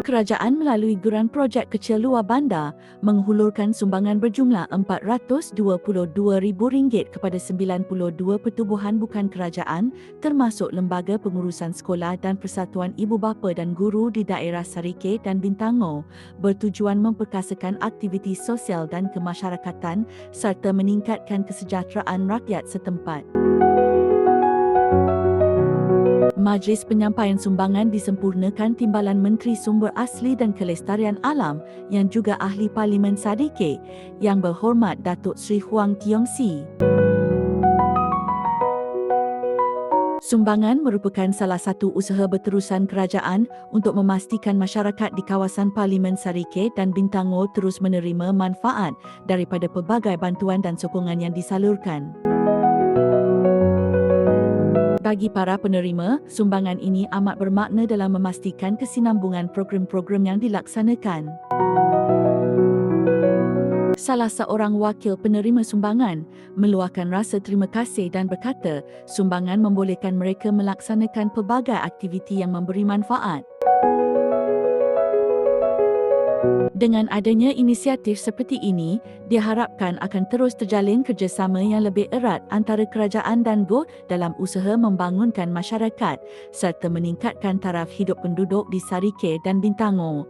kerajaan melalui Geran Projek Kecil Luar Bandar menghulurkan sumbangan berjumlah RM422,000 kepada 92 pertubuhan bukan kerajaan termasuk Lembaga Pengurusan Sekolah dan Persatuan Ibu Bapa dan Guru di daerah Sarike dan Bintango bertujuan memperkasakan aktiviti sosial dan kemasyarakatan serta meningkatkan kesejahteraan rakyat setempat. Majlis penyampaian sumbangan disempurnakan Timbalan Menteri Sumber Asli dan Kelestarian Alam yang juga Ahli Parlimen Sadike yang berhormat Datuk Sri Huang Tiong Si. Sumbangan merupakan salah satu usaha berterusan kerajaan untuk memastikan masyarakat di kawasan Parlimen Sarike dan Bintango terus menerima manfaat daripada pelbagai bantuan dan sokongan yang disalurkan. Bagi para penerima, sumbangan ini amat bermakna dalam memastikan kesinambungan program-program yang dilaksanakan. Salah seorang wakil penerima sumbangan meluahkan rasa terima kasih dan berkata sumbangan membolehkan mereka melaksanakan pelbagai aktiviti yang memberi manfaat. Dengan adanya inisiatif seperti ini, diharapkan akan terus terjalin kerjasama yang lebih erat antara kerajaan dan GO dalam usaha membangunkan masyarakat serta meningkatkan taraf hidup penduduk di Sarike dan Bintango.